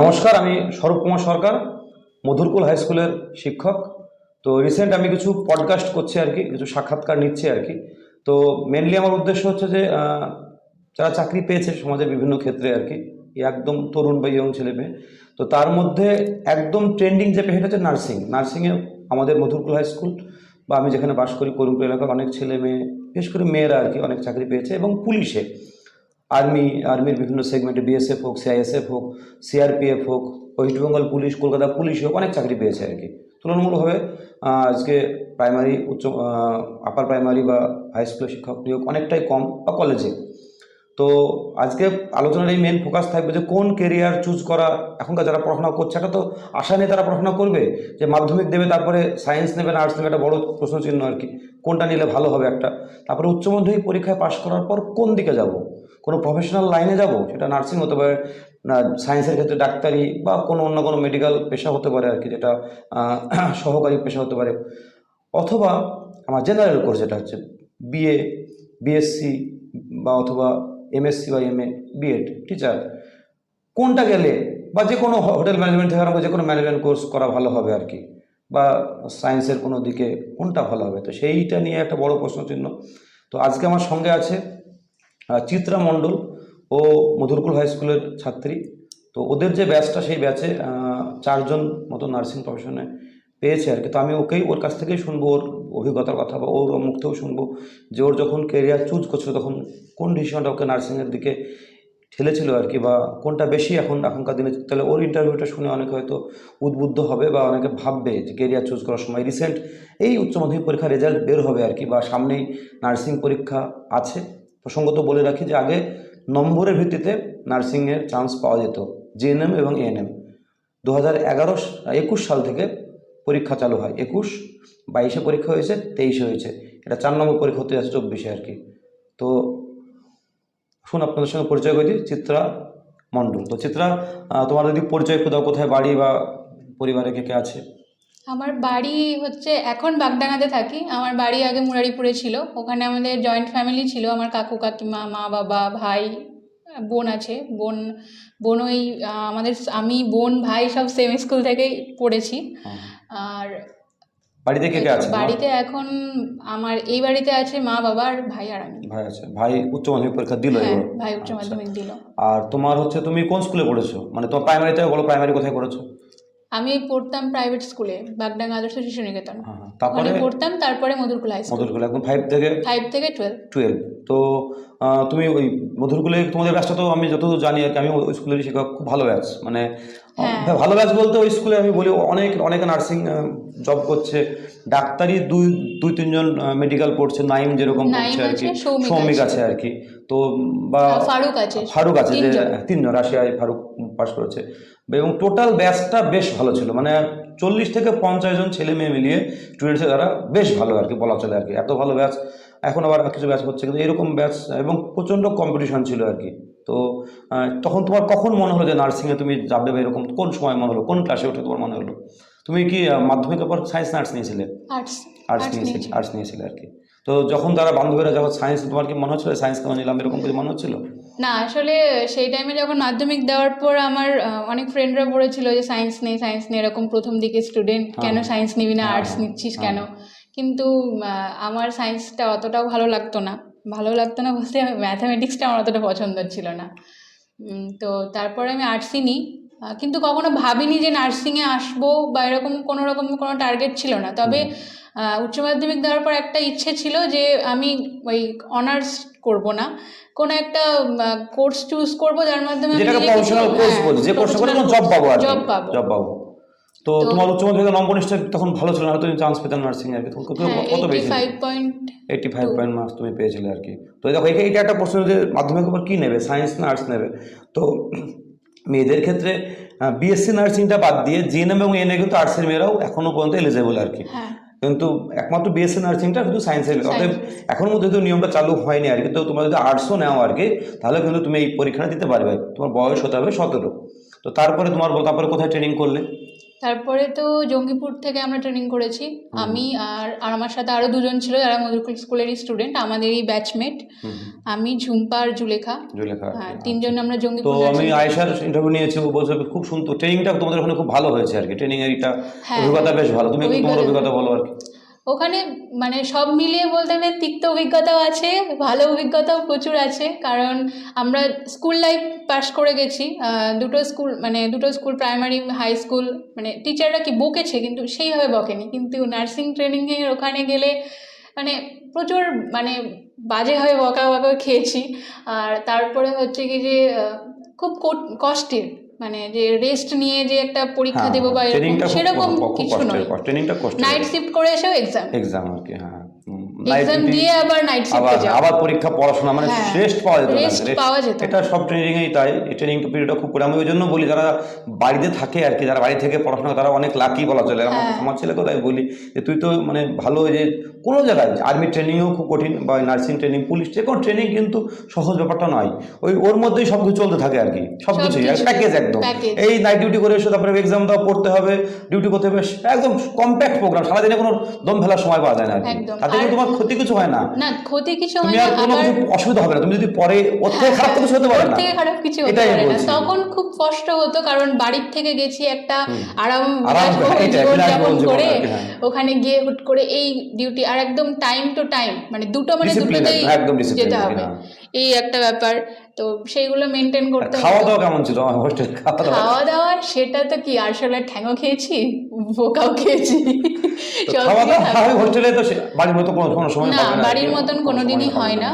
নমস্কার, আমি স্বরূপ কুমার সরকার, মধুরকুল হাই স্কুলের শিক্ষক। তো রিসেন্ট আমি কিছু পডকাস্ট করছি আর কি, কিছু সাক্ষাৎকার নিচ্ছি আর কি। তো মেনলি আমার উদ্দেশ্য হচ্ছে যে যারা চাকরি পেয়েছে সমাজের বিভিন্ন ক্ষেত্রে আর কি একদম তরুণ বা ইয়ং ছেলে মেয়ে, তো তার মধ্যে একদম ট্রেন্ডিং যে পেশাটা হচ্ছে নার্সিং নার্সিংয়ে আমাদের মধুরকুল হাই স্কুল বা আমি যেখানে বাস করি, করুমপুর এলাকার অনেক ছেলে মেয়ে, বিশেষ করে মেয়েরা আর কি অনেক চাকরি পেয়েছে এবং পুলিশে। আর্মি, আর্মির বিভিন্ন সেগমেন্টে বিএসএফ হোক সিআইএসএফ হোক সিআরপিএফ হোক West Bengal police, Kolkata police হোক, অনেক চাকরি পেয়েছে আর কি। তুলনামূলকভাবে আজকে প্রাইমারি উচ্চ আপার প্রাইমারি বা হাই স্কুলের শিক্ষক নিয়োগ অনেকটাই কম বা কলেজে তো আজকে আলোচনার এই মেন ফোকাস থাকবে যে কোন কেরিয়ার চুজ করা, এখনকার যারা পড়াশোনা করছে এটা তো আশা নিয়ে তারা পড়াশোনা করবে, যে মাধ্যমিক দেবে, তারপরে সায়েন্স নেবে না আর্টস নেবে একটা বড় প্রশ্নচিহ্ন আর কি, কোনটা নিলে ভালো হবে একটা। তারপরে উচ্চ মাধ্যমিক পরীক্ষায় পাশ করার পর কোন দিকে যাব? কোনো প্রফেশনাল লাইনে যাব? সেটা নার্সিং হতে পারে সায়েন্সের ক্ষেত্রে ডাক্তারি বা কোনো অন্য কোনো মেডিকেল পেশা হতে পারে আর কি, যেটা সহকারী পেশা হতে পারে। অথবা আমার জেনারেল কোর্স যেটা হচ্ছে বিএ বিএসসি বা অথবা এমএসসি বা এমএ বিএড টিচার কোনটা গেলে বা যে কোনো হোটেল ম্যানেজমেন্ট থেকে আরম্ভ যে কোনো ম্যানেজমেন্ট কোর্স করা ভালো হবে আর কি, বা সায়েন্সের কোনো দিকে কোনটা ভালো হবে? তো সেইটা নিয়ে একটা বড় প্রশ্ন চিহ্ন তো আজকে আমার সঙ্গে আছে চিত্রা মণ্ডল ও মধুরকুল হাই স্কুলের ছাত্রী। তো ওদের যে ব্যাচটা, সেই ব্যাচে চারজন মতো নার্সিং প্রফেশনে পেয়েছে আর কি। তো আমি ওকেই, ওর কাছ থেকেই শুনব, ওর অভিজ্ঞতার কথা বা ওর মুখ থেকেও শুনব যে ওর যখন কেরিয়ার চুজ করছিল, তখন কোন ডিসিশনটা ওকে নার্সিংয়ের দিকে ঠেলেছিল আর কি বা কোনটা বেশি এখন, এখনকার দিনে? তাহলে ওর ইন্টারভিউটা শুনে অনেকে হয়তো উদ্বুদ্ধ হবে বা অনেকে ভাববে যে কেরিয়ার চুজ করার সময় রিসেন্ট এই উচ্চ মাধ্যমিক পরীক্ষার রেজাল্ট বের হবে আর কি বা সামনেই নার্সিং পরীক্ষা আছে। প্রসঙ্গত বলে রাখি যে আগে নম্বরের ভিত্তিতে নার্সিংয়ের চান্স পাওয়া যেত জিএনএম এবং এএনএম দু হাজার এগারো একুশ সাল থেকে পরীক্ষা চালু হয়। একুশ, বাইশে পরীক্ষা হয়েছে, তেইশে হয়েছে। এটা চার নম্বর পরীক্ষা হতে যাচ্ছে চব্বিশে আর কি। তো শুন, আপনাদের সঙ্গে পরিচয় করে দিই, চিত্রা মণ্ডল। তো চিত্রা তোমার যদি পরিচয় দাও, কোথায় বাড়ি বা পরিবারে কে কে আছে? আমার বাড়ি হচ্ছে এখন বাগডাঙ্গাতে থাকি। আমার বাড়ি আগে মুরারিপুরে ছিল। ওখানে আমাদের জয়েন্ট ফ্যামিলি ছিল। আমার কাকু কাকিমা মা বাবা ভাই বোন আছে। বোন বোন ওই আমাদের আমি বোন ভাই সব সেম স্কুল থেকেই পড়েছি। আর বাড়িতে কে কে আছে বাড়িতে এখন আমার এই বাড়িতে আছে মা বাবা আর ভাই আর আমি। ভাই আছে। ভাই উচ্চ মাধ্যমিক পরীক্ষা দিল হ্যাঁ ভাই উচ্চ আচ্ছা। মাধ্যমিক দিল। আর তোমার হচ্ছে তুমি কোন স্কুলে পড়েছো? মানে তোমার প্রাইমারিতে বলো প্রাইমারি কোথায় পড়েছো? আমি পড়তাম প্রাইভেট স্কুলে বাগডাঙ্গা আদর্শ শিশু নিকেতন। হ্যাঁ হ্যাঁ। তারপরে? পড়তাম তারপরে মধুরকুলা হাই স্কুল মধুরকুলা একদম ফাইভ থেকে? ফাইভ থেকে টুয়েলভ টুয়েলভ তো আহ, তুমি ওই মধুরকুলে তোমাদের ব্যাচটা তো আমি যতদূর জানি আর কি আমি ওই স্কুলেরই শিক্ষক খুব ভালো ব্যাচ মানে ভালো ব্যাচ বলতে ওই স্কুলে আমি বলি অনেক অনেক নার্সিং জব করছে। ডাক্তারি দুই দুই তিনজন মেডিকেল পড়ছে নাইম যেরকম পড়ছে আর কি। সৌমিক আছে। আর কি। তো বা ফারুক আছে। ফারুক আছে যে তিনজন। রাশিয়ায় ফারুক পাস করেছে। এবং টোটাল ব্যাচটা বেশ ভালো ছিল মানে চল্লিশ থেকে পঞ্চাশ জন ছেলে মেয়ে মিলিয়ে স্টুডেন্টসের দ্বারা বেশ ভালো আর কি বলা চলে আর কি। এত ভালো ব্যাচ এখন আবার কিছু ব্যাচ হচ্ছে কিন্তু এরকম ব্যাচ এবং প্রচণ্ড কম্পিটিশন ছিল আর কি। তো তখন তোমার কখন মনে হলো যে নার্সিংয়ে তুমি যাবে বা এরকম কোন সময় মনে হলো? কোন ক্লাসে উঠে তোমার মনে হলো? তুমি কি মাধ্যমিকের পর সায়েন্স না আর্টস নিয়েছিলে আর্টস আর্টস নিয়েছিলে আর্টস নিয়েছিলে আর কি। তো যখন তারা বান্ধবীরা যখন সায়েন্স তোমার কি মনে হচ্ছিল সায়েন্স কেন নিলাম এরকম কিছু মনে হচ্ছিল? না আসলে সেই টাইমে যখন মাধ্যমিক দেওয়ার পর আমার অনেক ফ্রেন্ডরা বলেছিল যে সায়েন্স নেই সায়েন্স নেই এরকম প্রথম দিকে স্টুডেন্ট হ্যাঁ। কেন সায়েন্স নিবি না আর্টস হ্যাঁ, নিচ্ছিস হ্যাঁ। কেন? কিন্তু আমার সায়েন্সটা অতটাও ভালো লাগতো না। ভালো লাগতো না বলতে ম্যাথামেটিক্সটা আমার অতটা পছন্দ ছিল না। তো তারপরে আমি আর্টসই নিই কিন্তু কখনো ভাবিনি যে নার্সিংয়ে আসব বা এরকম কোনো রকম কোনো টার্গেট ছিল না। তবে উচ্চ মাধ্যমিক দেওয়ার পর একটা ইচ্ছে ছিল যে আমি ওই অনার্স করব না। কোনো একটা কোর্স চুজ করব যার মাধ্যমে হ্যাঁ, জব জব পাবো জব পাবো। তো তোমার উচ্চ মাধ্যমিকের নম্বর নিশ্চয় তখন ভালো ছিল না তুমি চান্স পেতাম নার্সিং আর কি তখন কত হ্যাঁ কত পেয়েছিলে? এইটি ফাইভ পয়েন্ট মার্কস তুমি পেয়েছিলে আর কি। তো দেখো এটা- এটা একটা প্রশ্ন যে মাধ্যমিকের উপর কী নেবে? সায়েন্স না আর্টস নেবে? তো মেয়েদের ক্ষেত্রে বিএসসি নার্সিংটা বাদ দিয়ে জিএনএম এবং এনএ কিন্তু আর্টসের মেয়েরাও এখনও পর্যন্ত এলিজেবল আর কি। হ্যাঁ। কিন্তু একমাত্র বিএসসি নার্সিংটা শুধু সায়েন্সের অতএব এখনও মধ্যে তো নিয়মটা চালু হয়নি আর কি। তো তোমরা যদি আর্টসও নাও আর কি তাহলে কিন্তু তুমি এই পরীক্ষাটা দিতে পারবে। তোমার বয়স হতে হবে সতেরো। তো তারপরে তোমার তারপরে কোথায় ট্রেনিং করলে? তারপরে তো জঙ্গিপুর থেকে আমরা ট্রেনিং করেছি। আমি আর আর আমার সাথে আরও দুজন ছিল যারা মধুকুল স্কুলেরই স্টুডেন্ট আমাদের এই ব্যাচমেট আমি ঝুম্পা আর জুলেখা। জুলেখা হ্যাঁ তিনজন আমরা জঙ্গিপুর তো আমি আয়েশার ইন্টারভিউ নিয়েছি ও বলছে খুব সুন্দর ট্রেনিংটা তোমাদের ওখানে খুব ভালো হয়েছে আর কি ট্রেনিং এর এটা হ্যাঁ, অভিজ্ঞতা বেশ ভালো তুমি তোমার অভিজ্ঞতা বলো আর কি। ওখানে মানে সব মিলিয়ে বলতে গেলে তিক্ত অভিজ্ঞতাও আছে, ভালো অভিজ্ঞতাও প্রচুর আছে। কারণ আমরা স্কুল লাইফ পাশ করে গেছি। দুটো স্কুল মানে দুটো স্কুল প্রাইমারি হাই স্কুল মানে টিচাররা কি বকেছে কিন্তু সেইভাবে বকেনি। কিন্তু নার্সিং ট্রেনিংয়ের ওখানে গেলে মানে প্রচুর মানে বাজে হয়ে বকা বকা খেয়েছি। আর তারপরে হচ্ছে কি যে খুব কষ্টের। মানে যে রেস্ট নিয়ে যে একটা পরীক্ষা দেবো বা এরকম সেরকম কিছু নয়। নাইট শিফট করে এসেও এক্সাম এক্সাম আর কি হ্যাঁ। এক্সাম দিয়ে আবার নাইট শিফটে যাওয়া আবার পরীক্ষা পড়াশোনা মানে হ্যাঁ, রেস্ট পাওয়া যেত পাওয়া এটা সব ট্রেনিংয়েই তাই। ট্রেনিং পিরিয়ডটা খুব করে। আমি ওই জন্য বলি যারা বাড়িতে থাকে আর কি যারা বাড়ি থেকে পড়াশোনা তারা অনেক লাকি বলা চলে। আমার হ্যাঁ। আমার ছেলেকেও তাই বলি যে তুই তো মানে ভালো যে কোনো জায়গায় আর্মি ট্রেনিংও খুব কঠিন বা নার্সিং ট্রেনিং পুলিশ যে কোনো ট্রেনিং কিন্তু সহজ ব্যাপারটা নয়। ওই ওর মধ্যেই সব কিছু চলতে থাকে আর কি। সব কিছুই প্যাকেজ একদম। এই নাইট ডিউটি করে এসে তারপরে এক্সাম দাও পড়তে হবে ডিউটি করতে হবে একদম কম্প্যাক্ট প্রোগ্রাম সারাদিনে কোনো দম ফেলার সময় পাওয়া যায় না আর কি। তাতে তোমার ক্ষতি কিছু হয় না। না ক্ষতি কিছু হয় না কোনো অসুবিধা হবে না। তুমি যদি পরে ওর থেকে খারাপ কিছু হতে পারে না। থেকে খারাপ কিছু হতে পারে না। তখন খুব কষ্ট হতো কারণ বাড়ির থেকে গেছি একটা আরাম আরাম করে, হ্যাঁ। ওখানে গিয়ে হুট করে এই ডিউটি আর একদম টাইম টু টাইম মানে দুটো মানে দুটোতেই একদম, যেতে হবে। হ্যাঁ। এই একটা ব্যাপার। তো সেইগুলো মেনটেন করতে খাওয়া দাওয়া কেমন ছিল? আমার হোস্টেল খাওয়া দাওয়া সেটা তো কি আরশোলার ঠ্যাঙও খেয়েছি? বোকাও খেয়েছি। খাওয়া দাওয়া হোস্টেলে তো বাড়ির মতো কোনো কোনো সময় না, পাবে না আর বাড়ির মতন কোনোদিনই হয় না।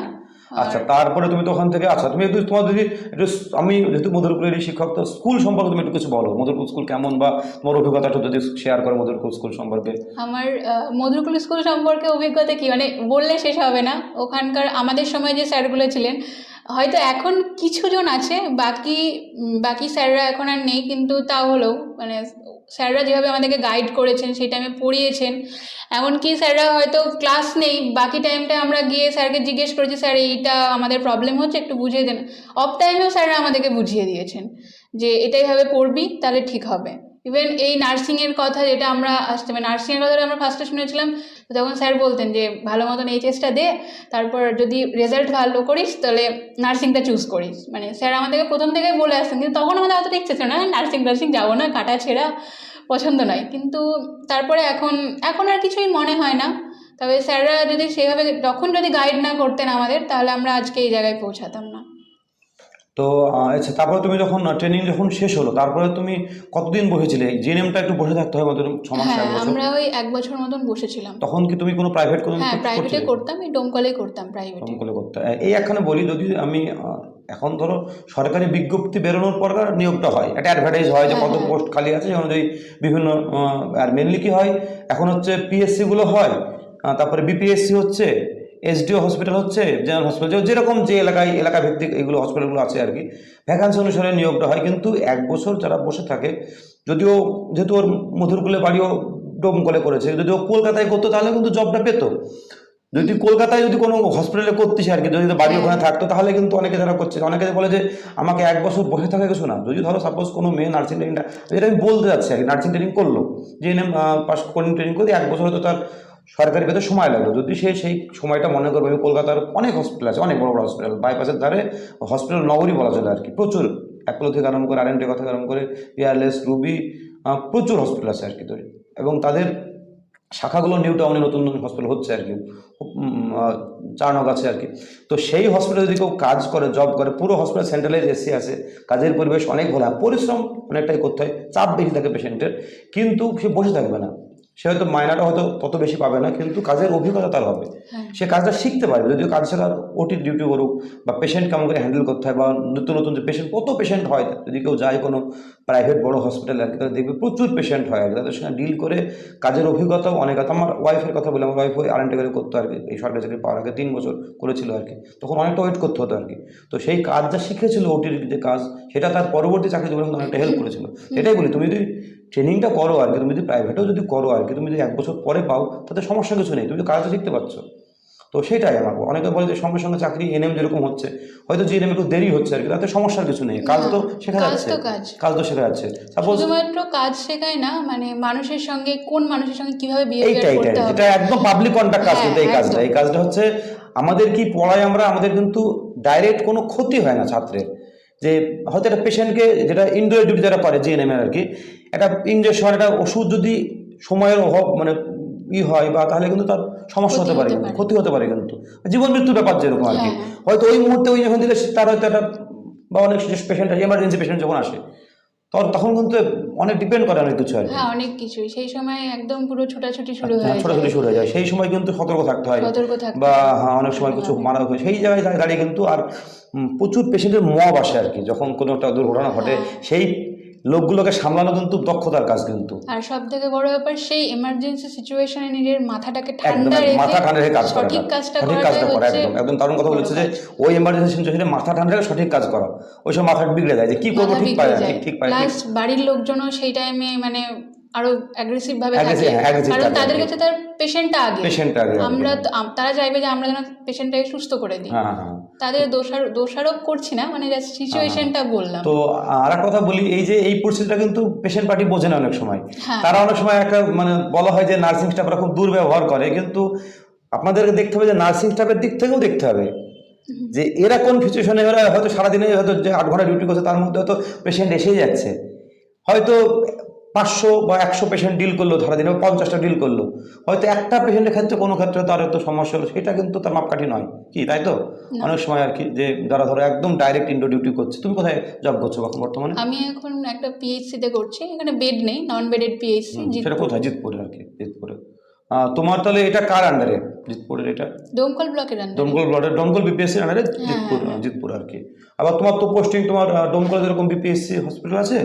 আচ্ছা তারপরে তুমি তো ওখান থেকে আচ্ছা তুমি একটু তোমার যদি একটু আমি যেহেতু মধুরপুরেরই শিক্ষক তো স্কুল সম্পর্কে তুমি একটু কিছু বলো। মধুরপুর স্কুল কেমন বা তোমার অভিজ্ঞতাটা যদি শেয়ার করো মধুরপুর স্কুল সম্পর্কে। আমার মধুরকুল স্কুল সম্পর্কে অভিজ্ঞতা কি? মানে বললে শেষ হবে না। ওখানকার আমাদের সময় যে স্যারগুলো ছিলেন হয়তো এখন কিছুজন আছে, বাকি বাকি স্যাররা এখন আর নেই, কিন্তু তাও হলেও মানে স্যাররা যেভাবে আমাদেরকে গাইড করেছেন সেই টাইমে পড়িয়েছেন। এমনকি স্যাররা হয়তো ক্লাস নেই, বাকি টাইমটা আমরা গিয়ে স্যারকে জিজ্ঞেস করেছি, স্যার, এইটা আমাদের প্রবলেম হচ্ছে, একটু বুঝিয়ে দেন। অফ টাইমেও স্যাররা আমাদেরকে বুঝিয়ে দিয়েছেন যে এটাই ভাবে পড়বি, তাহলে ঠিক হবে। ইভেন এই নার্সিংয়ের কথা যেটা আমরা আসতে মানে নার্সিংয়ের কথাটা আমরা ফার্স্টে শুনেছিলাম তো তখন স্যার বলতেন যে, ভালো মতন এইচএসটা দে, তারপর যদি রেজাল্ট ভালো করিস, তাহলে নার্সিংটা চুজ করিস। মানে স্যার আমাদেরকে প্রথম থেকে বলে আসতেন, কিন্তু তখন আমাদের অতটা ইচ্ছে ছিল না নার্সিং নার্সিং যাব না, কাটা ছেঁড়া, পছন্দ নয়। কিন্তু তারপরে এখন এখন আর কিছুই মনে হয় না। তবে স্যাররা যদি সেভাবে তখন যদি গাইড না করতেন আমাদের, তাহলে আমরা আজকে এই জায়গায় পৌঁছাতাম না। তো আচ্ছা তারপরে তুমি যখন ট্রেনিং যখন শেষ হলো তারপরে তুমি কতদিন বসেছিলে? জিএনএমটা একটু বসে থাকতে হয় মতো ছ মাস হ্যাঁ আমরা ওই এক বছর মতন বসেছিলাম। তখন কি তুমি কোনো প্রাইভেট কোনো হ্যাঁ প্রাইভেটে করতাম এই ডোমকলে করতাম প্রাইভেটে দমকলে করতে। এই একখানে বলি যদি আমি এখন ধরো সরকারি বিজ্ঞপ্তি বেরোনোর পর নিয়োগটা হয়। একটা অ্যাডভার্টাইজ হয় যে হ্যাঁ, কত হ্যাঁ। পোস্ট খালি আছে সেই অনুযায়ী বিভিন্ন আর মেনলি কি হয় এখন হচ্ছে পিএসসি গুলো হয় তারপরে বিপিএসসি হচ্ছে এসডিও হসপিটাল হচ্ছে জেনারেল হসপিটাল যেরকম যে এলাকায় এলাকা ভিত্তিক এগুলো হসপিটালগুলো আছে আর কি ভ্যাকান্সি অনুসারে নিয়োগটা হয়। কিন্তু এক বছর যারা বসে থাকে, যদিও যেহেতু ওর মধুরকুলে বাড়িও ডোমকলে করেছে যদি ও কলকাতায় করতো, তাহলে কিন্তু জবটা পেতো। যদি কলকাতায় যদি কোনো হসপিটালে করতিস আর কি, যদি বাড়ি ওখানে থাকতো, তাহলে কিন্তু অনেকে যারা করছে। অনেকে বলে যে, আমাকে এক বছর বসে থাকা কিছু না। যদি ধরো সাপোজ কোনো মেয়ে নার্সিং ট্রেনিংটা যেটা আমি বলতে যাচ্ছি আর কি নার্সিং ট্রেনিং করল। যে এনে পাস করে ট্রেনিং করে এক বছর হয়তো তার সরকারি পেতে সময় লাগল। যদি সে সেই সময়টা মনে করবে কলকাতার অনেক হসপিটাল আছে, অনেক বড় বড় হসপিটাল বাইপাসের ধারে হসপিটাল নগরী বলা চলে আর কি প্রচুর। অ্যাপোলো থেকে আরম্ভ করে আরএনটি কথা আরম্ভ করে এয়ারলেস রুবি প্রচুর হসপিটাল আছে আর কি তো এবং তাদের শাখাগুলো নিউ টাউনে নতুন নতুন হসপিটাল হচ্ছে আর কি চারনক আছে আর কি তো সেই হসপিটালে যদি কেউ কাজ করে জব করে, পুরো হসপিটাল সেন্ট্রালাইজ এসি আছে, কাজের পরিবেশ অনেক ভালো পরিশ্রম অনেকটাই করতে হয়, চাপ বেশি থাকে পেশেন্টের কিন্তু সে বসে থাকবে না। সে হয়তো মায়নাটা হয়তো তত বেশি পাবে না কিন্তু কাজের অভিজ্ঞতা তার হবে। হ্যাঁ। সে কাজটা শিখতে পারবে যদিও কাজ শেখার ওটি ডিউটি করুক বা পেশেন্ট কেমন করে হ্যান্ডেল করতে হয় বা নতুন নতুন যে পেশেন্ট কত পেশেন্ট হয় যদি কেউ যায় কোনো প্রাইভেট বড় হসপিটালে আর কি তাহলে দেখবে প্রচুর পেশেন্ট হয়। আর কি তাদের সঙ্গে ডিল করে কাজের অভিজ্ঞতাও অনেক আছে। আমার ওয়াইফের কথা বলি আমার ওয়াইফ ওই আরেন্টে করে করতো আর কি এই সরকারি চাকরি পাওয়ার আগে তিন বছর করেছিল আর কি। তখন অনেকটা ওয়েট করতে হতো আর কি। তো সেই কাজ যা শিখেছিল ওটির যে কাজ সেটা তার পরবর্তী চাকরি জীবনে কিন্তু অনেকটা হেল্প করেছিল। এটাই বলি তুমি যদি ট্রেনিংটা করো আর কি তুমি যদি প্রাইভেটেও যদি করো আর কি তুমি যদি এক বছর পরে পাও তাতে সমস্যা কিছু নেই তুমি তো কাজটা শিখতে পারছ। তো সেটাই আমার অনেকে বলে যে সঙ্গে সঙ্গে চাকরি এনএম যেরকম হচ্ছে হয়তো জিএনএম একটু দেরি হচ্ছে আর কি তাতে সমস্যার কিছু নেই কাজ তো শেখা যাচ্ছে কাজ। তো শেখা যাচ্ছে। সাপোজ শুধুমাত্র কাজ শেখায় না মানে মানুষের সঙ্গে কোন মানুষের সঙ্গে কীভাবে বিহেভিয়ার করতে হবে? এটা একদম পাবলিক কন্ট্যাক্ট কাজ কিন্তু এই কাজটা এই কাজটা হচ্ছে আমাদের কি পড়ায় আমরা আমাদের কিন্তু ডাইরেক্ট কোনো ক্ষতি হয় না ছাত্রের। যে হয়তো একটা পেশেন্টকে যেটা ইনডোর ডিউটি যারা করে জিএনএম আর কি একটা ইঞ্জেকশন একটা ওষুধ যদি সময়ের অভাব মানে ই হয় বা তাহলে কিন্তু তার সমস্যা হতে পারে কিন্তু ক্ষতি হতে পারে কিন্তু। জীবন মৃত্যুর ব্যাপার যেরকম আর কি হ্যাঁ, হ্যাঁ। হয়তো ওই মুহূর্তে ওই যখন দিলে তার হয়তো একটা বা অনেক পেশেন্ট আছে এমার্জেন্সি পেশেন্ট যখন আসে তখন তখন কিন্তু অনেক ডিপেন্ড করে অনেক কিছু আর হ্যাঁ অনেক কিছুই। সেই সময় একদম পুরো ছোটাছুটি শুরু হয়ে ছোটাছুটি যায় শুরু হয়ে যায়। সেই সময় কিন্তু সতর্ক থাকতে হয়। সতর্ক থাকতে বা হ্যাঁ। অনেক সময় কিছু মারা হয় সেই জায়গায় দাঁড়িয়ে- দাঁড়িয়ে কিন্তু আর প্রচুর পেশেন্টের মব আসে আর কি। যখন কোনো একটা দুর্ঘটনা ঘটে হ্যাঁ। সেই লোকগুলোকে সামলানো কিন্তু দক্ষতার কাজ কিন্তু। আর সব থেকে বড় ব্যাপার সেই এমার্জেন্সি সিচুয়েশনে নিজের মাথাটাকে ঠান্ডা রেখে মাথা ঠান্ডা রেখে কাজ করা সঠিক কাজটা সঠিক কাজটা করা একদম। একদম দারুণ কথা বলেছে যে ওই এমার্জেন্সি সিচুয়েশনে মাথা ঠান্ডা রেখে সঠিক কাজ করা। ওই সময় মাথা বিগড়ে যায় যে কি করব ঠিক পায় না ঠিক ঠিক পায় না, প্লাস বাড়ির লোকজনও সেই টাইমে মানে আরও অ্যাগ্রেসিভ ভাবে থাকে। হ্যাঁ, কারণ তাদের কাছে তার পেশেন্টটা আগে। পেশেন্ট আগে আমরা তারা চাইবে যে আমরা যেন পেশেন্টটাকে সুস্থ করে দিই। হ্যাঁ হ্যাঁ। তাদের দোষার দোষারোপ করছি না মানে জাস্ট সিচুয়েশনটা বললাম। তো আর কথা বলি এই যে এই পরিস্থিতিটা কিন্তু পেশেন্ট পার্টি বোঝে না অনেক সময়। হ্যাঁ। তারা অনেক সময় একটা মানে বলা হয় যে নার্সিং স্টাফরা খুব দুর্ব্যবহার করে কিন্তু আপনাদেরকে দেখতে হবে যে নার্সিং স্টাফের দিক থেকেও দেখতে হবে। যে এরা কোন সিচুয়েশনে এরা হয়তো সারাদিনে হয়তো যে আট ঘণ্টা ডিউটি করছে তার মধ্যে হয়তো পেশেন্ট এসেই যাচ্ছে। হয়তো পাঁচশো বা একশো পেশেন্ট ডিল করল ধরা দিন পঞ্চাশটা ডিল করল। হয়তো একটা পেশেন্টের ক্ষেত্রে কোনো ক্ষেত্রে তার এত সমস্যা হলো সেটা কিন্তু তার মাপকাঠি নয়। কি তাই তো? অনেক সময় আর কি যে যারা ধরো একদম ডাইরেক্ট ইন্ডো ডিউটি করছে তুমি কোথায় জব করছ এখন বর্তমানে? আমি এখন একটা পিএইচসিতে করছি এখানে বেড নেই নন বেডেড পিএইচসি সেটা কোথায়? জিতপুরে আর কি জিতপুরে। তোমার তাহলে এটা কার আন্ডারে জিতপুরের এটা? দমকল ব্লকের আন্ডারে দমকল ব্লকের দমকল বিপিএসসি আন্ডারে জিতপুর জিতপুর আর কি। আবার তোমার তো পোস্টিং তোমার দমকল যেরকম বিপিএসসি হসপিটাল আছে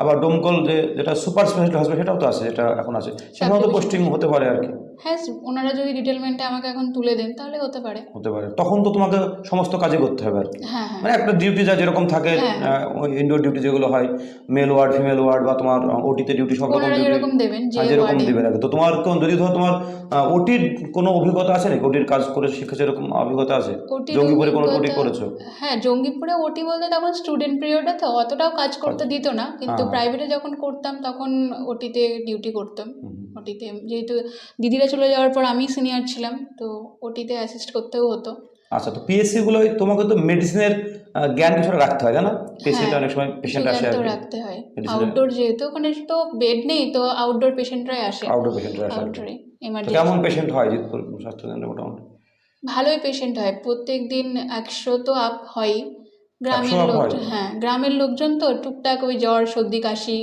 আবার দমকল যে যেটা সুপার স্পেশালিটি হসপিটাল সেটাও তো আছে যেটা এখন আছে। সেখানেও তো পোস্টিং হতে পারে আর কি। হ্যাঁ ওনারা যদি ডিটেলমেন্টটা আমাকে এখন তুলে দেন তাহলে হতে পারে। হতে পারে। তখন তো তোমাকে সমস্ত কাজে করতে হবে আর কি। হ্যাঁ হ্যাঁ। মানে একটা ডিউটি যা যেরকম থাকে হ্যাঁ। ইনডোর ডিউটি যেগুলো হয় মেল ওয়ার্ড ফিমেল ওয়ার্ড বা তোমার ওটিতে ডিউটি সব রকম যেরকম দেবেন যেরকম ওয়ার্ডে দিবে আর তো তোমার কোন যদি ধরো তোমার ওটির কোনো অভিজ্ঞতা আছে নাকি? ওটির কাজ করে শিখেছে এরকম অভিজ্ঞতা আছে? জঙ্গিপুরে কোনো ওটি করেছ? হ্যাঁ জঙ্গিপুরে ওটি বলতে তখন স্টুডেন্ট পিরিয়ডে তো অতটাও কাজ করতে দিত না। কিন্তু। প্রাইভেটে যখন করতাম তখন ওটিতে ডিউটি করতাম। ওটিতে। যেহেতু দিদিরা চলে যাওয়ার পর আমি সিনিয়র ছিলাম তো ওটিতে অ্যাসিস্ট করতেও হতো। আচ্ছা তো পিএসসি গুলো তোমাকে তো মেডিসিনের জ্ঞান কিছুটা রাখতে হয় জানো পিএসসি তে হ্যাঁ, অনেক সময় পেশেন্ট আসে আর রাখতে হয়। আউটডোর যেহেতু ওখানে তো বেড নেই তো আউটডোর পেশেন্টরাই আসে। আউটডোর পেশেন্ট আসে আউটডোরে এমার্জেন্সি কেমন পেশেন্ট হয় জিতপুর স্বাস্থ্য কেন্দ্রে মোটামুটি? ভালোই পেশেন্ট হয়। প্রত্যেক দিন একশো তো আপ হয়ই। গ্রামের 100 লোক হ্যাঁ গ্রামের লোকজন তো টুকটাক ওই জ্বর সর্দি কাশি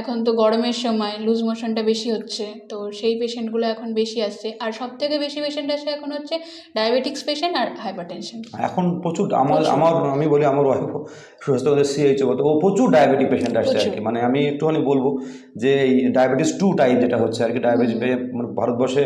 এখন তো গরমের সময় লুজ মোশনটা বেশি হচ্ছে তো সেই পেশেন্টগুলো এখন বেশি আসছে। আর সব থেকে বেশি পেশেন্ট আসে এখন হচ্ছে ডায়াবেটিক্স পেশেন্ট আর হাইপার টেনশন এখন প্রচুর আমার আমার আমি বলি আমার ওয়াইফ কেন্দ্রের সিএইচও ও প্রচুর ডায়াবেটিক পেশেন্ট আসছে আর কি। মানে আমি একটুখানি বলব যে এই ডায়াবেটিস টু টাইপ যেটা হচ্ছে আর কি ডায়াবেটিস মানে ভারতবর্ষে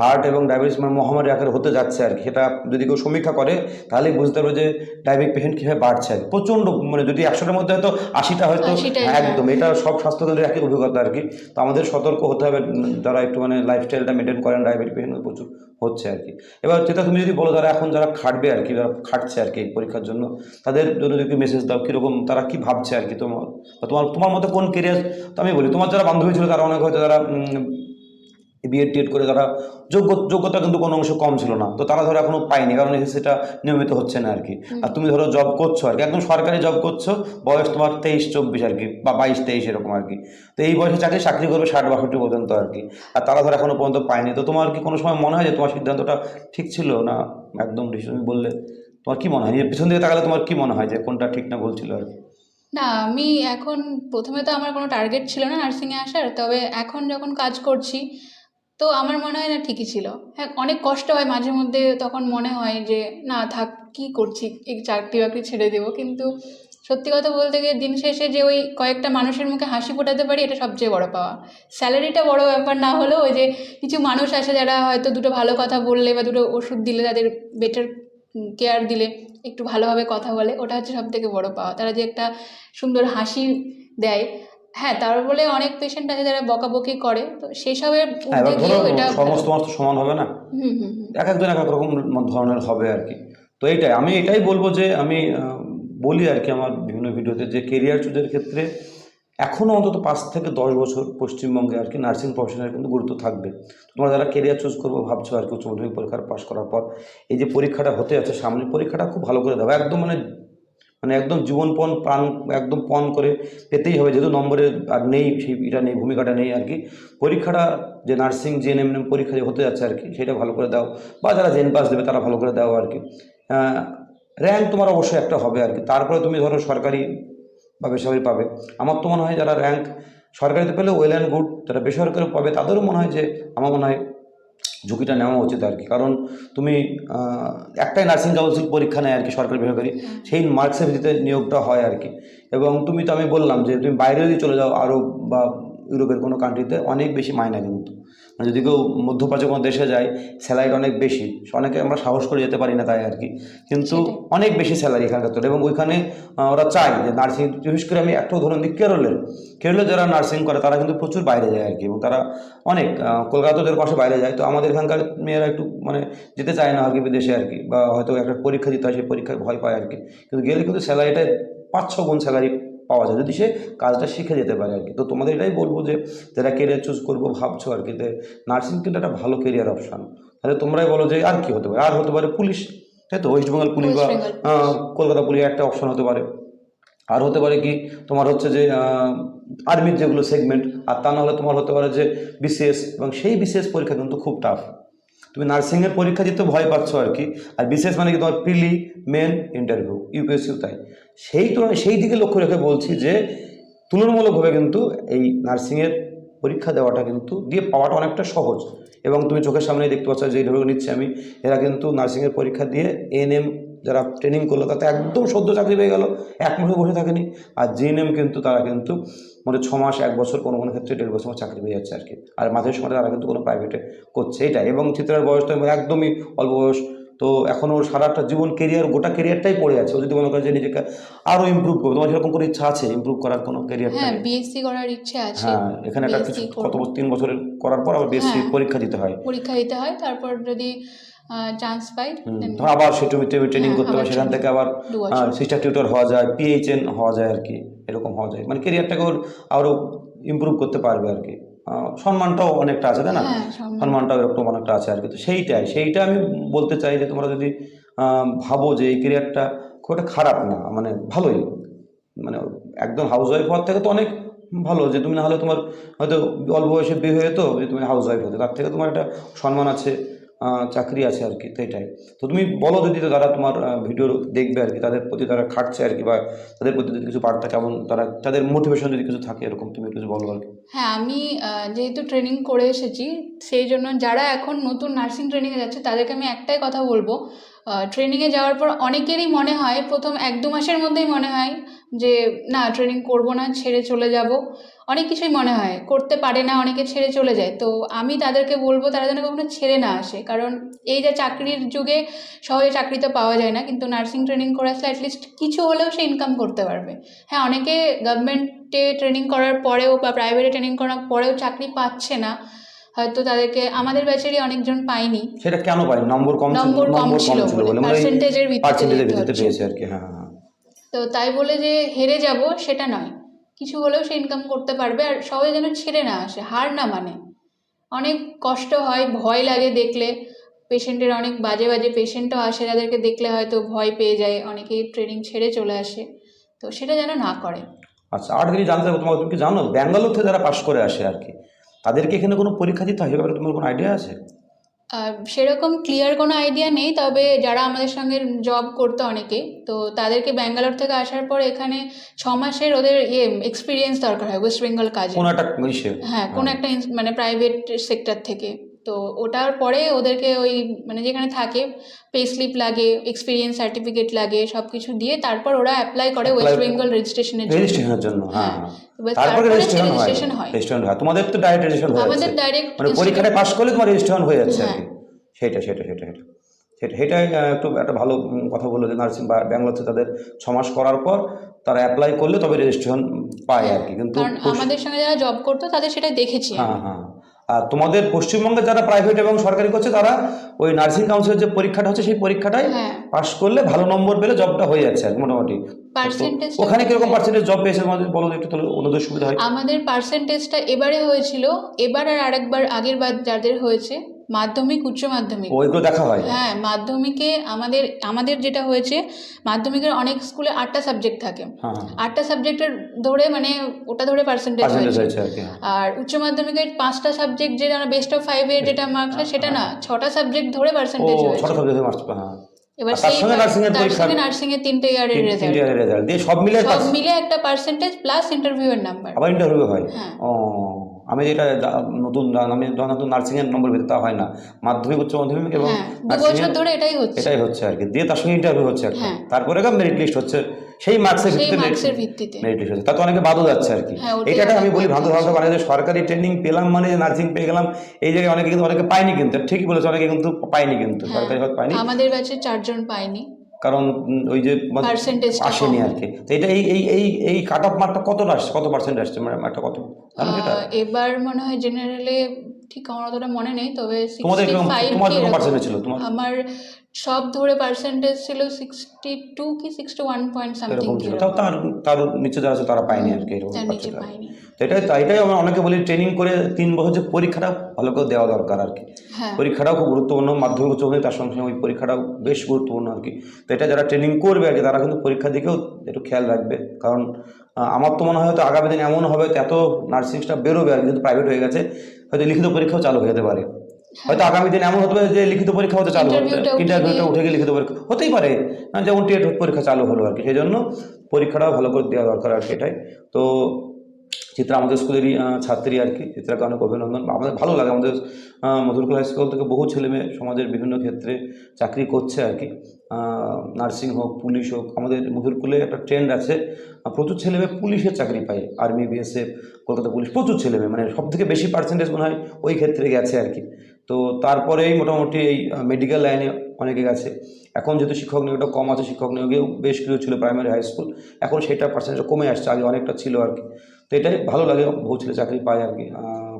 হার্ট এবং ডায়াবেটিস মানে মহামারী আকারে হতে যাচ্ছে আর কি। সেটা যদি কেউ সমীক্ষা করে তাহলেই বুঝতে পারবে যে ডায়াবেটিক পেশেন্ট কীভাবে বাড়ছে আর কি। প্রচণ্ড মানে যদি একশোটার মধ্যে হয়তো আশিটা হয়তো হ্যাঁ। একদম এটা সব স্বাস্থ্যকেন্দ্রের একই অভিজ্ঞতা আর কি। তো আমাদের সতর্ক হতে হবে যারা একটু মানে লাইফস্টাইলটা মেনটেন করেন ডায়াবেটিস পেশেন্ট প্রচুর হচ্ছে আর কি। এবার যেটা তুমি যদি বলো তারা এখন যারা খাটবে আর কি, যারা খাটছে আর কি পরীক্ষার জন্য, তাদের জন্য যদি মেসেজ দাও, কীরকম তারা কি ভাবছে আর কি তোমার? তোমার তোমার মতো কোন কেরিয়ার তো আমি বলি, তোমার যারা বান্ধবী ছিল, তারা অনেক হয়তো যারা বিএড টিএড করে তারা যোগ্য যোগ্যতা কিন্তু কোনো অংশ কম ছিল না। তো তারা ধরো এখনও পায়নি কারণ সেটা নিয়মিত হচ্ছে না আর কি আর তুমি ধরো জব করছ আর কি একদম সরকারি জব করছ বয়স তোমার তেইশ চব্বিশ আর কি বা বাইশ তেইশ এরকম আর কি তো এই বয়সে চাকরি চাকরি করবে ষাট বাষট্টি পর্যন্ত আর কি আর তারা ধরো এখনও পর্যন্ত পায়নি। তো তোমার কি কোনো সময় মনে হয় যে তোমার সিদ্ধান্তটা ঠিক ছিল না একদম ডিসিশন বললে? তোমার কি মনে হয়? পিছন দিকে তাকালে তোমার কি মনে হয় যে কোনটা ঠিক না বলছিল আর কি না আমি এখন প্রথমে তো আমার কোনো টার্গেট ছিল না নার্সিংয়ে আসার তবে এখন যখন কাজ করছি তো আমার মনে হয় না ঠিকই ছিল। হ্যাঁ অনেক কষ্ট হয় মাঝে মধ্যে তখন মনে হয় যে, না, থাক, কী করছি? এই চাকরি বাকরি ছেড়ে দেবো। কিন্তু সত্যি কথা বলতে গিয়ে দিন শেষে যে ওই কয়েকটা মানুষের মুখে হাসি ফোটাতে পারি, এটা সবচেয়ে বড় পাওয়া। স্যালারিটা বড় ব্যাপার না হলেও ওই যে কিছু মানুষ আসে যারা হয়তো দুটো ভালো কথা বললে বা দুটো ওষুধ দিলে, তাদের বেটার কেয়ার দিলে, একটু ভালোভাবে কথা বলে, ওটা হচ্ছে সব থেকে বড় পাওয়া। তারা যে একটা সুন্দর হাসি দেয়। হ্যাঁ তার বলে অনেক পেশেন্ট আছে যারা বকাবকি করে। তো সেসবের হ্যাঁ ধরো গিয়েও এটা সমস্ত মানুষ তো সমান হবে না? এক একজন এক এক রকম ধরনের হবে আর কি। তো এইটাই আমি এটাই বলব যে আমি বলি আর কি আমার বিভিন্ন ভিডিওতে যে কেরিয়ার চুজের ক্ষেত্রে এখনও অন্তত পাঁচ থেকে দশ বছর পশ্চিমবঙ্গে আর কি নার্সিং প্রফেশনের কিন্তু গুরুত্ব থাকবে। তোমরা যারা কেরিয়ার চুজ করব ভাবছ আর কি উচ্চ মাধ্যমিক পরীক্ষার পাশ করার পর এই যে পরীক্ষাটা হতে যাচ্ছে সামনে পরীক্ষাটা খুব ভালো করে দেবো। একদম মানে মানে একদম জীবনপণ প্রাণ একদম পণ করে পেতেই হবে, যেহেতু নম্বরে আর নেই, সেই এটা নেই, ভূমিকাটা নেই আর কি। পরীক্ষাটা যে নার্সিং জিএনএম পরীক্ষা যে হতে যাচ্ছে আর কি, সেটা ভালো করে দাও। বা যারা জেন পাস দেবে, তারা ভালো করে দাও আর কি। র্যাঙ্ক তোমার অবশ্যই একটা হবে আর কি। তারপরে তুমি ধরো সরকারি বা বেসরকারি পাবে। আমার তো মনে হয় যারা র্যাঙ্ক সরকারিতে পেলে ওয়েল অ্যান্ড গুড যারা বেসরকারি পাবে, তাদেরও মনে হয় যে, আমার মনে হয় ঝুঁকিটা নেওয়া উচিত আর কি। কারণ তুমি একটাই নার্সিং কাউন্সিল পরীক্ষা নেয় আর কি সরকারি বেসরকারি, সেই মার্কসের ভিত্তিতে নিয়োগটা হয় আর কি। এবং তুমি তো আমি বললাম যে, তুমি বাইরে যদি চলে যাও আরব বা ইউরোপের কোনো কান্ট্রিতে অনেক বেশি মায়না কিন্তু। মানে যদি কেউ মধ্যপ্রাচ্য কোনো দেশে যায় স্যালারিটা অনেক বেশি। অনেকে আমরা সাহস করে যেতে পারি না তাই আর কি। কিন্তু অনেক বেশি স্যালারি এখানকার তো। এবং ওইখানে ওরা চায় যে নার্সিং বিশেষ করে আমি একটা উদাহরণ দিই কেরলের। কেরলে যারা নার্সিং করে তারা কিন্তু প্রচুর বাইরে যায় আর কি। এবং তারা অনেক কলকাতা ওদের পাশে বাইরে যায়। তো আমাদের এখানকার মেয়েরা একটু মানে যেতে চায় না আর কি বিদেশে আর কি। বা হয়তো একটা পরীক্ষা দিতে হয় সেই পরীক্ষায় ভয় পায় আর কি। কিন্তু গেলে কিন্তু স্যালারিটা পাঁচ ছ গুণ স্যালারি পাওয়া যায় যদি সে কাজটা শিখে যেতে পারে আর কি তো তোমাদের এটাই বলব যে যারা কেরিয়ার চুজ করব ভাবছ আর কি যে নার্সিং কিন্তু একটা ভালো কেরিয়ার অপশান তাহলে তোমরাই বলো যে আর কি হতে পারে? আর হতে পারে পুলিশ তাই তো? ওয়েস্ট বেঙ্গল পুলিশ বা কলকাতা পুলিশ একটা অপশন হতে পারে। আর হতে পারে কি তোমার হচ্ছে যে আর্মির যেগুলো সেগমেন্ট আর তা নাহলে তোমার হতে পারে যে বিসিএস এবং সেই বিসিএস পরীক্ষা কিন্তু খুব টাফ তুমি নার্সিংয়ের পরীক্ষা দিতে ভয় পাচ্ছ আর কি? আর বিশেষ মানে কি তোমার প্রিলি, মেন ইন্টারভিউ ইউপিএসসিও তাই। সেই তুলনায় সেই দিকে লক্ষ্য রেখে বলছি যে, তুলনামূলকভাবে কিন্তু এই নার্সিংয়ের পরীক্ষা দেওয়াটা কিন্তু দিয়ে পাওয়াটা অনেকটা সহজ। এবং তুমি চোখের সামনেই দেখতে পাচ্ছ যে এইভাবে নিচ্ছি আমি। এরা কিন্তু নার্সিংয়ের পরীক্ষা দিয়ে এএনএম যারা ট্রেনিং করল তাতে একদম সদ্য চাকরি পেয়ে গেল এক মাসে বসে থাকেনি। আর জিএনএম কিন্তু তারা কিন্তু মানে ছ মাস এক বছর কোনো কোনো ক্ষেত্রে দেড় বছর চাকরি পেয়ে যাচ্ছে আর কি আর মাঝের সময় তারা কিন্তু কোনো প্রাইভেটে করছে এটাই। এবং চিত্রার বয়স তো একদমই অল্প বয়স। তো এখন ওর সারাটা জীবন কেরিয়ার গোটা কেরিয়ারটাই পড়ে আছে ও যদি মনে করে যে নিজেকে আরও ইমপ্রুভ করবে তোমার সেরকম করে ইচ্ছা আছে ইমপ্রুভ করার কোনো কেরিয়ার হ্যাঁ বিএসসি করার ইচ্ছে আছে। হ্যাঁ এখানে একটা কিছু কত তিন বছরের করার পর আবার বেশি হ্যাঁ। পরীক্ষা দিতে হয়। পরীক্ষা দিতে হয় তারপর যদি চান্স পাই আবার সে তুমি ট্রেনিং হ্যাঁ, করতে আবার সেখান থেকে আবার সিস্টার টিউটর হওয়া যায় পিএইচএন হওয়া যায় আর কি এরকম হওয়া যায়। মানে কেরিয়ারটাকে ওর আরও ইমপ্রুভ করতে পারবে আর কি। সম্মানটাও অনেকটা আছে তাই না? হ্যাঁ সম্মানটাও এরকম অনেকটা আছে আর কি। তো সেইটাই সেইটা আমি বলতে চাই যে তোমরা যদি ভাবো যে এই কেরিয়ারটা খুব একটা খারাপ না মানে ভালোই। মানে একদম হাউস ওয়াইফ হওয়ার থেকে তো অনেক ভালো যে তুমি না হলে তোমার হয়তো অল্প বয়সে বিয়ে হয়ে যেত যে তুমি হাউস ওয়াইফ হতে তার থেকে তোমার একটা সম্মান আছে। চাকরি আছে আর কি, তো এটাই। তো তুমি বলো যদি তো যারা তোমার ভিডিও দেখবে আর কি, তাদের প্রতি তারা খাটছে আর কি, বা তাদের প্রতি যদি কিছু বার্তা কেমন, তারা, তাদের মোটিভেশন যদি কিছু থাকে এরকম, তুমি কিছু বলো আর কি। হ্যাঁ আমি যেহেতু ট্রেনিং করে এসেছি, সেই জন্য যারা এখন নতুন নার্সিং ট্রেনিংয়ে যাচ্ছে, তাদেরকে আমি একটাই কথা বলব ট্রেনিংয়ে যাওয়ার পর অনেকেরই মনে হয়, প্রথম এক দু মাসের মধ্যেই মনে হয় যে, না ট্রেনিং করব না, ছেড়ে চলে যাব। অনেক কিছুই মনে হয় করতে পারে না অনেকে ছেড়ে চলে যায়। তো আমি তাদেরকে বলব তারা যেন কখনো ছেড়ে না আসে। কারণ এই যে চাকরির যুগে সহজে চাকরি তো পাওয়া যায় না কিন্তু নার্সিং ট্রেনিং করে আসলে অ্যাটলিস্ট কিছু হলেও সে ইনকাম করতে পারবে। হ্যাঁ অনেকে গভর্নমেন্টে ট্রেনিং করার পরেও বা প্রাইভেটে ট্রেনিং করার পরেও চাকরি পাচ্ছে না। হয়তো তাদেরকে আমাদের ব্যাচেরই অনেকজন পায়নি। সেটা কেন পাই নম্বর কম ছিল নম্বর কম ছিল মানে পার্সেন্টেজের ভিত্তিতে দিতে ভিত্তিতে। পেয়েছে আর কি হ্যাঁ হ্যাঁ। তো তাই বলে যে হেরে যাব সেটা নয়। কিছু হলেও সে ইনকাম করতে পারবে আর সবাই যেন ছেড়ে না আসে, হার না মানে। অনেক কষ্ট হয়, ভয় লাগে দেখলে। পেশেন্টের অনেক বাজে বাজে পেশেন্টও আসে যাদেরকে দেখলে হয়তো ভয় পেয়ে যায়, অনেকেই ট্রেনিং ছেড়ে চলে আসে। তো সেটা যেন না করে। আচ্ছা আর যদি জানতে চাবো তোমার তুমি কি জানো? ব্যাঙ্গালোর থেকে যারা পাশ করে আসে আর কি, তাদেরকে এখানে কোনো পরীক্ষা দিতে হয়? তোমার কোনো আইডিয়া আছে? সেরকম ক্লিয়ার কোনো আইডিয়া নেই তবে যারা আমাদের সঙ্গে জব করতো অনেকে তো তাদেরকে ব্যাঙ্গালোর থেকে আসার পর এখানে ছ মাসের ওদের ইয়ে এক্সপিরিয়েন্স দরকার হয় ওয়েস্ট বেঙ্গল কাজে। কোনো একটা হ্যাঁ কোনো একটা মানে প্রাইভেট সেক্টর থেকে। তো ওটার পরে ওদেরকে ওই মানে যেখানে থাকে পে স্লিপ লাগে এক্সপিরিয়েন্স সার্টিফিকেট লাগে সব কিছু দিয়ে তারপর ওরা অ্যাপ্লাই করে ওয়েস্ট বেঙ্গল রেজিস্ট্রেশনের জন্য। রেজিস্ট্রেশনের জন্য হ্যাঁ হ্যাঁ। হ্যাঁ। তারপরে রেজিস্ট্রেশন হয়। রেজিস্ট্রেশন হয়। তোমাদের তো ডাইরেক্ট রেজিস্ট্রেশন হয়ে আমাদের ডাইরেক্ট মানে পরীক্ষাটা পাস করলে তোমার রেজিস্ট্রেশন হয়ে যাচ্ছে আর হ্যাঁ। কি সেটা সেটা সেটা সেটা সেটা- সেটাই একটু একটা ভালো কথা বলল যে নার্সিং বা ব্যাঙ্গালোর থেকে তাদের ছ মাস করার পর তারা অ্যাপ্লাই করলে তবে রেজিস্ট্রেশন পায় আর কি। কিন্তু কারণ আমাদের সঙ্গে যারা জব করতো তাদের সেটা দেখেছি হ্যাঁ হ্যাঁ। আর তোমাদের পশ্চিমবঙ্গে যারা প্রাইভেট এবং সরকারি করছে তারা ওই নার্সিং কাউন্সিলের যে পরীক্ষাটা হচ্ছে সেই পরীক্ষাটাই হ্যাঁ। পাস করলে ভালো নম্বর পেলে জবটা হয়ে যাচ্ছে আর মোটামুটি ওখানে কীরকম পার্সেন্টেজ জব পেয়েছে আমাদের বলো একটু তাহলে অন্যদের সুবিধা হয়। আমাদের পার্সেন্টেজটা এবারে হয়েছিল এবার আর আরেকবার আগের বার যাদের হয়েছে মাধ্যমিক উচ্চ মাধ্যমিক। ওইগুলো দেখা হয় হ্যাঁ মাধ্যমিকে আমাদের আমাদের যেটা হয়েছে মাধ্যমিকের অনেক স্কুলে আটটা সাবজেক্ট থাকে। হ্যাঁ আটটা সাবজেক্টের ধরে মানে ওটা ধরে পার্সেন্টেজ হয়েছে হয়েছে আর হ্যাঁ। উচ্চ মাধ্যমিকের পাঁচটা সাবজেক্ট যেটা বেস্ট অফ ফাইভের যেটা মার্কস হয় সেটা না ছটা সাবজেক্ট ধরে পার্সেন্টেজ হয়েছে। ছোট সাবজেক্ট মার্কস হ্যাঁ। এবার সেই সঙ্গে নার্সিং এর তিনটে ইয়ারের রেজাল্ট সব মিলে সব মিলে একটা পার্সেন্টেজ প্লাস ইন্টারভিউ এর নাম্বার আবার ইন্টারভিউ হয়? হ্যাঁ। ও আমি যেটা নতুন আমি নতুন নার্সিং এর নম্বর পেতে তা হয় না। মাধ্যমিক উচ্চ মাধ্যমিক এবং হ্যাঁ এটাই হচ্ছে। এটাই হচ্ছে আর কি। দিয়ে তার সঙ্গে ইন্টারভিউ হচ্ছে একটা। হ্যাঁ। তারপরে মেরিট লিস্ট হচ্ছে। সেই মার্কসের ভিত্তিতে মেরিট লিস্ট হচ্ছে। তাতে অনেকে বাদও যাচ্ছে আর কি। হ্যাঁ, এইটা আমি বলি ভ্রান্ত ধারণা মানে যে সরকারি ট্রেনিং পেলাম মানে যে নার্সিং পেয়ে গেলাম এই জায়গায় অনেকে কিন্তু অনেকে পায়নি কিন্তু। ঠিকই বলেছে অনেকে কিন্তু পায়নি কিন্তু। সরকারি পায়নি। আমাদের ব্যাচে চারজন পায়নি। কারণ ওই যে আসেনি আর কি তো এটা এই এই এই এই কাট অফ মার্কটা কত আসছে? কত পার্সেন্ট আসছে? মানে একটা কত? এবার মনে হয় জেনারেলি ঠিক আমার অতটা মনে নেই তবে তোমাদের তোমার কীরকম পার্সেন্টেজ ছিল তোমার আমার সব ধরে পার্সেন্টেজ ছিল সিক্সটি টু কি সিক্সটি ওয়ান পয়েন্ট সামথিং তাও তার তার নিচে যারা আছে তারা পায়নি আর কি তো এটাই এটাই আমরা অনেকে বলি ট্রেনিং করে তিন বছর যে পরীক্ষাটা ভালো করে দেওয়া দরকার আর কি। হ্যাঁ। পরীক্ষাটাও খুব গুরুত্বপূর্ণ মাধ্যমিক উচ্চ মাধ্যমিক তার সঙ্গে সঙ্গে ওই পরীক্ষাটাও বেশ গুরুত্বপূর্ণ আর কি। তো এটা যারা ট্রেনিং করবে আর কি তারা কিন্তু পরীক্ষার দিকেও একটু খেয়াল রাখবে। কারণ আমার তো মনে হয় হয়তো আগামী দিন এমন হবে এত নার্সিং স্টাফ বেরোবে আর কিন্তু প্রাইভেট হয়ে গেছে হয়তো লিখিত পরীক্ষাও চালু হয়ে যেতে পারে। হয়তো আগামী দিন এমন হতে পারে যে লিখিত পরীক্ষা হতে চালু হতে উঠে ইন্টারভিউটা উঠে গিয়ে লিখিত পরীক্ষা হতেই পারে। যেমন টেট পরীক্ষা চালু হলো আর কি। সেই জন্য পরীক্ষাটাও ভালো করে দেওয়া দরকার আর কি এটাই। তো চিত্রা আমাদের স্কুলেরই ছাত্রী আর কি। চিত্রাকে অনেক অভিনন্দন। আমাদের ভালো লাগে। আমাদের মধুরকুল হাই স্কুল থেকে বহু ছেলে মেয়ে সমাজের বিভিন্ন ক্ষেত্রে চাকরি করছে আর কি। নার্সিং হোক পুলিশ হোক আমাদের মধুরকুলে একটা ট্রেন্ড আছে। প্রচুর ছেলে মেয়ে পুলিশের চাকরি পায়। আর্মি বিএসএফ কলকাতা পুলিশ প্রচুর ছেলে মেয়ে। মানে সব থেকে বেশি পার্সেন্টেজ মনে হয় ওই ক্ষেত্রে গেছে আর কি। তো তারপরেই মোটামুটি এই মেডিকেল লাইনে অনেকে গেছে। এখন যেহেতু শিক্ষক নিয়োগটা কম আছে শিক্ষক নিয়োগেও বেশ কিছু ছিল প্রাইমারি হাই স্কুল এখন সেটা পার্সেন্টেজ কমে আসছে, আগে অনেকটা ছিল আর কি। তো এটাই ভালো লাগে, বহু ছেলে চাকরি পায় আর কি।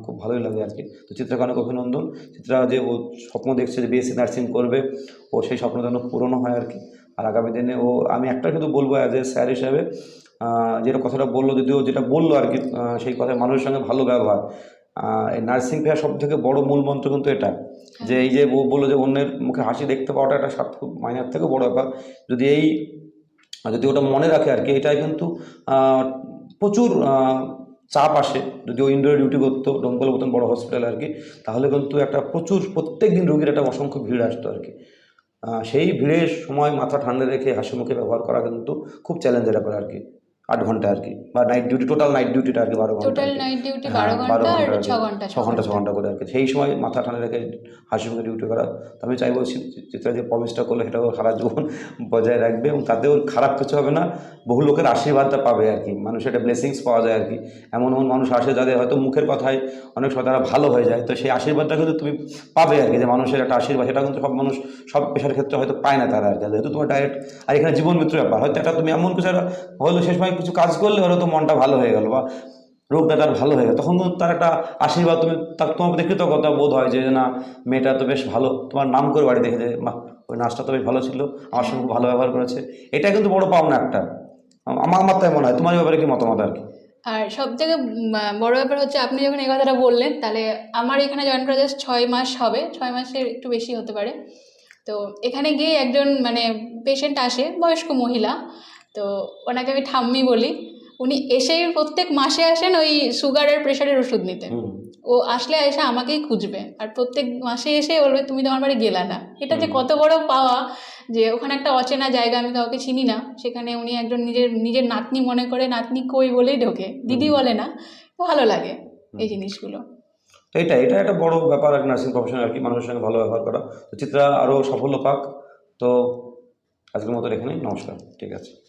খুব ভালোই লাগে আর কি। তো চিত্রাকে অভিনন্দন। চিত্রা যে ও স্বপ্ন দেখছে যে বিএসসি নার্সিং করবে, ও সেই স্বপ্ন যেন পূরণও হয় আর কি। আর আগামী দিনে ও, আমি একটা শুধু বলব অ্যাজ এ স্যার হিসাবে যেটা কথাটা বলল, যদিও যেটা বলল আর কি সেই কথায় মানুষের সঙ্গে ভালো ব্যবহার। নার্সিং পেয়ার সব থেকে বড় মূল মন্ত্র কিন্তু এটা। যে এই যে বলল যে অন্যের মুখে হাসি দেখতে পাওয়াটা একটা সব মাইনার থেকে বড় ব্যাপার। যদি এই যদি ওটা মনে রাখে আর কি এটাই কিন্তু প্রচুর চাপ আসে। যদি ও ইনডোর ডিউটি করতো ডোমকল মতন বড় হসপিটাল আর কি তাহলে কিন্তু একটা প্রচুর প্রত্যেক দিন রোগীর একটা অসংখ্য ভিড় আসতো আর কি। সেই ভিড়ের সময় মাথা ঠান্ডা রেখে হাসি মুখে ব্যবহার করা কিন্তু খুব চ্যালেঞ্জের ব্যাপার আর কি। আট ঘণ্টা আর কি বা নাইট ডিউটি টোটাল নাইট ডিউটিটা আর কি বারো ঘণ্টা টোটাল আর কি। নাইট ডিউটি হ্যাঁ, বারো ঘণ্টা ছ ঘণ্টা ছ ঘণ্টা ছ ঘণ্টা করে আর কি। সেই সময় মাথা ঠান্ডা রেখে হাসি মুখে ডিউটি করা তো আমি চাইব চিত্রা যে প্রমিসটা করলে সেটাও সারা জীবন বজায় রাখবে এবং তাতে ওর খারাপ কিছু হবে না বহু লোকের আশীর্বাদটা পাবে আর কি। মানুষের একটা ব্লেসিংস পাওয়া যায় আর কি। এমন এমন মানুষ আসে যাদের হয়তো মুখের কথায় অনেক সময় তারা ভালো হয়ে যায় তো সেই আশীর্বাদটা কিন্তু তুমি পাবে আর কি যে মানুষের একটা আশীর্বাদ। সেটা কিন্তু সব মানুষ সব পেশার ক্ষেত্রে হয়তো পায় না তারা আর কি। যেহেতু তোমার ডাইরেক্ট আর এখানে জীবন মৃত্যু ব্যাপার হয়তো একটা তুমি এমন কিছু একটা হলো সে সময় কিছু কাজ করলে হয়তো তো মনটা ভালো হয়ে গেল বা রোগটা তার ভালো হয়ে গেল। তখন তার একটা আশীর্বাদ, তুমি তার তোমার প্রতি কৃতজ্ঞতা বোধ হয় যে, না, মেয়েটা তো বেশ ভালো। তোমার নাম করে বাড়ি দেখে বাহ, ওই নাচটা তো বেশ ভালো ছিল। আমার সঙ্গে ভালো ব্যবহার করেছে। এটা কিন্তু বড় পাওনা একটা। আমার আমার তাই মনে হয়। তোমার ব্যাপারে কি মতামত আর কি? আর সব থেকে বড় ব্যাপার হচ্ছে, আপনি যখন এই কথাটা বললেন, তাহলে আমার এখানে জয়েন করা জাস্ট ছয় মাস হবে। ছয় মাসের একটু বেশি হতে পারে। তো এখানে গিয়ে একজন মানে পেশেন্ট আসে, বয়স্ক মহিলা। তো ওনাকে আমি ঠাম্মি বলি। উনি এসেই প্রত্যেক মাসে আসেন ওই সুগার আর প্রেশারের ওষুধ নিতে। ও আসলে এসে আমাকেই খুঁজবে। আর প্রত্যেক মাসে এসে বলবে তুমি তো আমার বাড়ি গেলা না। এটা যে কত বড় পাওয়া যে ওখানে একটা অচেনা জায়গা আমি কাউকে চিনি না। সেখানে উনি একজন নিজের নিজের নাতনি মনে করে নাতনি কই? বলেই ঢোকে। দিদি বলে না ভালো লাগে এই জিনিসগুলো। এটা এটা একটা বড় ব্যাপার আর নার্সিং প্রফেশন আর কি মানুষের সঙ্গে ভালো ব্যবহার করা। তো চিত্রা আরও সাফল্য পাক। তো আজকের মতো এখানেই নমস্কার। ঠিক আছে।